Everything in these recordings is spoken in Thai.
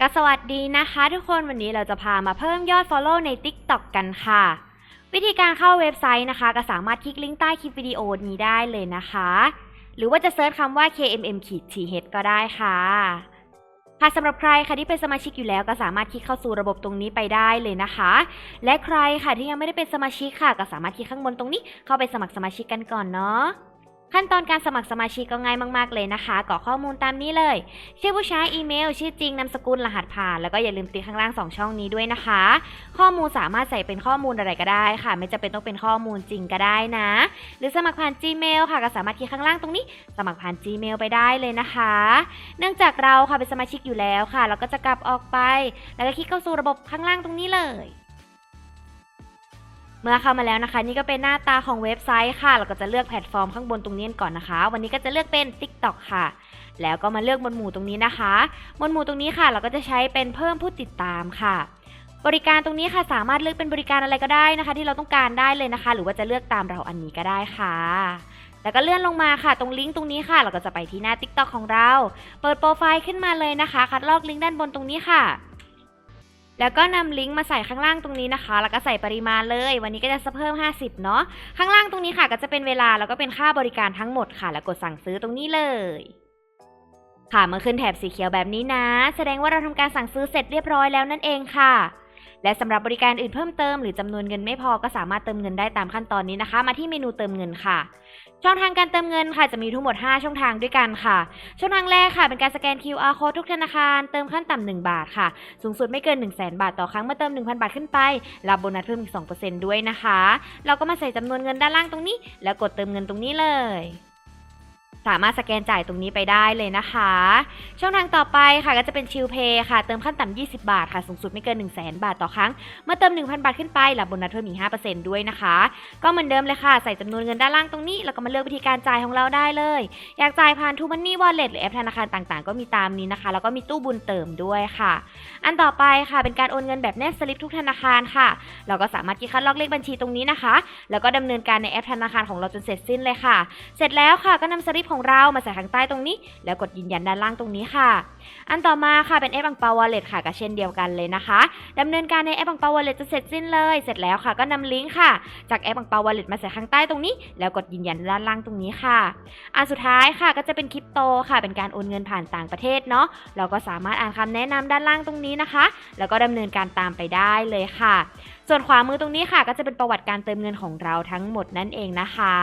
ก็สวัสดีนะคะทุกคนวันนี้เราจะพามาเพิ่มยอด Follow ใน TikTok กันค่ะ วิธีการเข้าเว็บไซต์นะคะ ก็สามารถคลิกลิงก์ใต้คลิปวิดีโอนี้ได้เลยนะคะ หรือว่าจะเซิร์ชคำว่า KMM ขีด TH ก็ได้ค่ะค่ะสำหรับใครค่ะที่เป็นสมาชิกอยู่แล้วก็สามารถคลิกเข้าสู่ระบบตรงนี้ไปได้เลยนะคะ และใครค่ะที่ยังไม่ได้เป็นสมาชิกค่ะ ก็สามารถคลิกข้างบนตรงนี้เข้าไปสมัครสมาชิกกันก่อนเนาะ ขั้นตอนการสมัครสมาชิกก็ง่ายมากๆเลยนะคะกรอกข้อมูลตามนี้เลย ชื่อผู้ใช้อีเมล ชื่อจริงนามสกุลรหัสผ่าน แล้วก็อย่าลืมติดข้างล่าง 2 ช่องนี้ด้วยนะคะ ข้อมูลสามารถใส่เป็นข้อมูลอะไรก็ได้ค่ะ ไม่จำเป็นต้องเป็นข้อมูลจริงก็ได้นะ หรือสมัครผ่าน Gmail ค่ะก็สามารถคลิกข้างล่างตรงนี้ สมัครผ่าน Gmail ไปได้เลยนะคะ เนื่องจากเราค่ะเป็นสมาชิกอยู่แล้วค่ะ เราก็จะกลับออกไป แล้วก็คลิกเข้าสู่ระบบข้างล่างตรงนี้เลย เมื่อเข้ามาแล้วนะคะ นี่ก็เป็นหน้าตาของเว็บไซต์ค่ะ เราก็จะเลือกแพลตฟอร์มข้างบนตรงนี้ก่อนนะคะ วันนี้ก็จะเลือกเป็น TikTok ค่ะ แล้วก็มาเลือกหมวดหมู่ตรงนี้นะคะหมวดหมู่ตรงนี้ค่ะ เราก็จะใช้เป็นเพิ่มผู้ติดตามค่ะ บริการตรงนี้ค่ะสามารถเลือกเป็นบริการอะไรก็ได้นะคะ ที่เราต้องการได้เลยนะคะ หรือว่าจะเลือกตามเราอันนี้ก็ได้ค่ะแล้วก็เลื่อนลงมาค่ะ ตรงลิงก์ตรงนี้ค่ะ เราก็จะไปที่หน้า TikTok ของเรา เปิดโปรไฟล์ขึ้นมาเลยนะคะ คัดลอกลิงก์ด้านบนตรงนี้ค่ะ แล้วก็นำลิงก์มาใส่ข้างล่างตรงนี้นะคะ แล้วก็ใส่ปริมาณเลย วันนี้ก็จะเพิ่ม 50 เนาะ ข้างล่างตรงนี้ค่ะ ก็จะเป็นเวลาแล้วก็เป็นค่าบริการทั้งหมดค่ะ แล้วกดสั่งซื้อตรงนี้เลย ค่ะ เมื่อขึ้นแถบสีเขียวแบบนี้นะ แสดงว่าเราทำการสั่งซื้อเสร็จเรียบร้อยแล้วนั่นเองค่ะ และสำหรับบริการอื่นเพิ่มเติมหรือจำนวนเงินไม่พอก็สามารถเติมเงินได้ตามขั้นตอนนี้นะคะ มาที่เมนูเติมเงินค่ะ ช่องทางการเติมเงินค่ะจะมีทั้งหมด 5 ช่องทางด้วยกันค่ะ ช่องทางแรกค่ะ เป็นการสแกน QR code ทุกธนาคารเติมขั้นต่ำ1บาทค่ะ สูงสุดไม่เกิน 1 0 0 0 0แบาทต่อครั้งเมื่อเติม 1,000 บาทขึ้นไป รับโบนัสเพิ่มอีก 2%ด้วยนะคะ เราก็มาใส่จำนวนเงินด้านล่างตรงนี้ แล้วกดเติมเงินตรงนี้เลย สามารถสแกนจ่ายตรงนี้ไปได้เลยนะคะ ช่องทางต่อไปค่ะก็จะเป็นชิลเพย์ค่ะ เติมขั้นต่ำ20 บาทค่ะ สูงสุดไม่เกิน 1 0 0 0 0แบาทต่อครั้ง เมื่อเติม 1,000 บาทขึ้นไปรับโบนัสเพิ่มอีก5%ด้วยนะคะ ก็เหมือนเดิมเลยค่ะ ใส่จำนวนเงินด้านล่างตรงนี้ แล้วก็มาเลือกวิธีการจ่ายของเราได้เลย อยากจ่ายผ่านทูมันนี่วอลเล็ตหรือแอปธนาคารต่างๆ ก็มีตามนี้นะคะ แล้วก็มีตู้บุญเติมด้วยค่ะ อันต่อไปค่ะเป็นการโอนเงินแบบแนบสลิปทุกธนาคารค่ะ เราก็สามารถคลิกคัดลอกเลขบัญชีตรงนี้นะคะ แล้วก็ดำเนินการในแอปธนาคารของเราจนเสร็จสิ้นเลยค่ะ เสร็จแล้วค่ะก็นำสลิปของเรามาใส่ข้างใต้ตรงนี้ แล้วกดยืนยันด้านล่างตรงนี้ค่ะ อันต่อมาค่ะเป็นแอปบังเปาวอลเล็ตค่ะก็เช่นเดียวกันเลยนะคะดำเนินการในแอปบังเปาวอลเล็ตจนเสร็จสิ้นเลย เสร็จแล้วค่ะก็นำลิงก์ค่ะ จากแอปบังเปาวอลเล็ตมาใส่ข้างใต้ตรงนี้ แล้วกดยืนยันด้านล่างตรงนี้ค่ะอันสุดท้ายค่ะก็จะเป็นคริปโตค่ะ เป็นการโอนเงินผ่านต่างประเทศเนาะเราก็สามารถอ่านคำแนะนำด้านล่างตรงนี้นะคะ แล้วก็ดำเนินการตามไปได้เลยค่ะ ส่วนขวามือตรงนี้ค่ะ ก็จะเป็นประวัติการเติมเงินของเราทั้งหมดนั่นเองนะคะ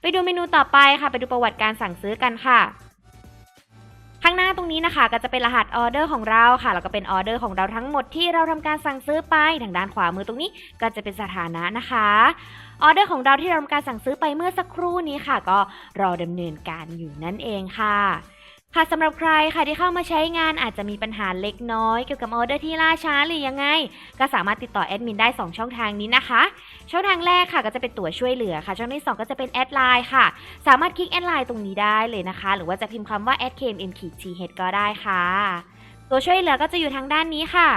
ไปดูเมนูต่อไปค่ะ ไปดูประวัติการสั่งซื้อกันค่ะข้างหน้าตรงนี้นะคะ ก็จะเป็นรหัสออเดอร์ของเราค่ะแล้วก็เป็นออเดอร์ของเราทั้งหมดที่เราทำการสั่งซื้อไปทางด้านขวามือตรงนี้ก็จะเป็นสถานะนะคะออเดอร์ของเราที่เราทำการสั่งซื้อไปเมื่อสักครู่นี้ค่ะ ก็รอดำเนินการอยู่นั่นเองค่ะ ค่ะสำหรับใครค่ะที่เข้ามาใช้งานอาจจะมีปัญหาเล็กน้อย เกี่ยวกับออเดอร์ที่ล่าช้าหรือยังไง ก็สามารถติดต่อแอดมินได้ 2 ช่องทางนี้นะคะ ช่องทางแรกค่ะก็จะเป็นตัวช่วยเหลือค่ะ ช่องที่ 2 ก็จะเป็นแอดไลน์ค่ะ สามารถคลิกแอดไลน์ตรงนี้ได้เลยนะคะ หรือว่าจะพิมพ์คำว่า a d k m m t h ก็ได้ค่ะ ตัวช่วยเหลือก็จะอยู่ทางด้านนี้ค่ะ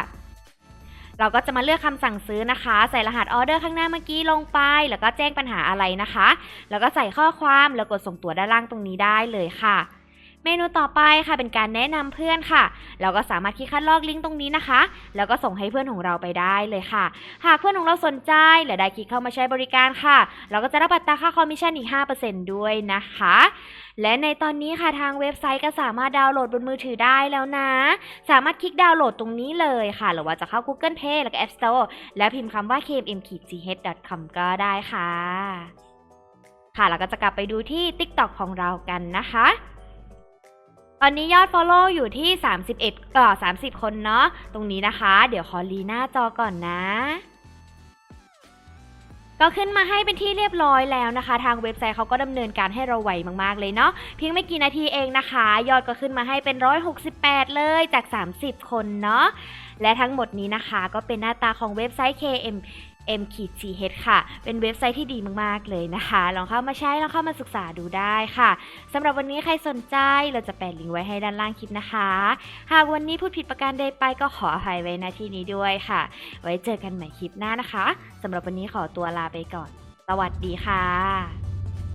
เราก็จะมาเลือกคำสั่งซื้อนะคะ ใส่รหัสออเดอร์ข้างหน้าเมื่อกี้ลงไป แล้วก็แจ้งปัญหาอะไรนะคะ แล้วก็ใส่ข้อความแล้วกดส่งตัวด้านล่างตรงนี้ได้เลยค่ะ เมนูต่อไปค่ะเป็นการแนะนำเพื่อนค่ะ เราก็สามารถคลิกคัดลอกลิงก์ตรงนี้นะคะ แล้วก็ส่งให้เพื่อนของเราไปได้เลยค่ะ หากเพื่อนของเราสนใจและได้คลิกเข้ามาใช้บริการค่ะ เราก็จะรับอัตราค่าคอมมิชชั่นอีก 5%ด้วยนะคะ และในตอนนี้ค่ะทางเว็บไซต์ก็สามารถดาวน์โหลดบนมือถือได้แล้วนะ สามารถคลิกดาวน์โหลดตรงนี้เลยค่ะ หรือว่าจะเข้า Google Play แล้วก็ App Store แล้วพิมพ์คำว่า kmm-gh.com ก็ได้ค่ะ ค่ะเราก็จะกลับไปดูที่ TikTok ของเรากันนะคะ ตอนนี้ยอด Follow อยู่ที่ 31เอ่อ30 คนเนาะ ตรงนี้นะคะ เดี๋ยวขอรีหน้าจอก่อนนะ ก็ขึ้นมาให้เป็นที่เรียบร้อยแล้วนะคะ ทางเว็บไซต์เขาก็ดำเนินการให้เราไวมากๆเลยเนาะ เพียงไม่กี่นาทีเองนะคะ ยอดก็ขึ้นมาให้เป็น 168 เลยจาก 30 คนเนาะ และทั้งหมดนี้นะคะก็เป็นหน้าตาของเว็บไซต์ KM m k t h ค่ะ เป็นเว็บไซต์ที่ดีมากๆเลยนะคะ ลองเข้ามาใช้ ลองเข้ามาศึกษาดูได้ค่ะสำหรับวันนี้ใครสนใจเราจะแปะลิงก์ไว้ให้ด้านล่างคลิปนะคะ หากวันนี้พูดผิดประการใดไปก็ขออภัยไว้ณที่นี้ด้วยค่ะ ไว้เจอกันใหม่คลิปหน้านะคะสำหรับวันนี้ขอตัวลาไปก่อน สวัสดีค่ะ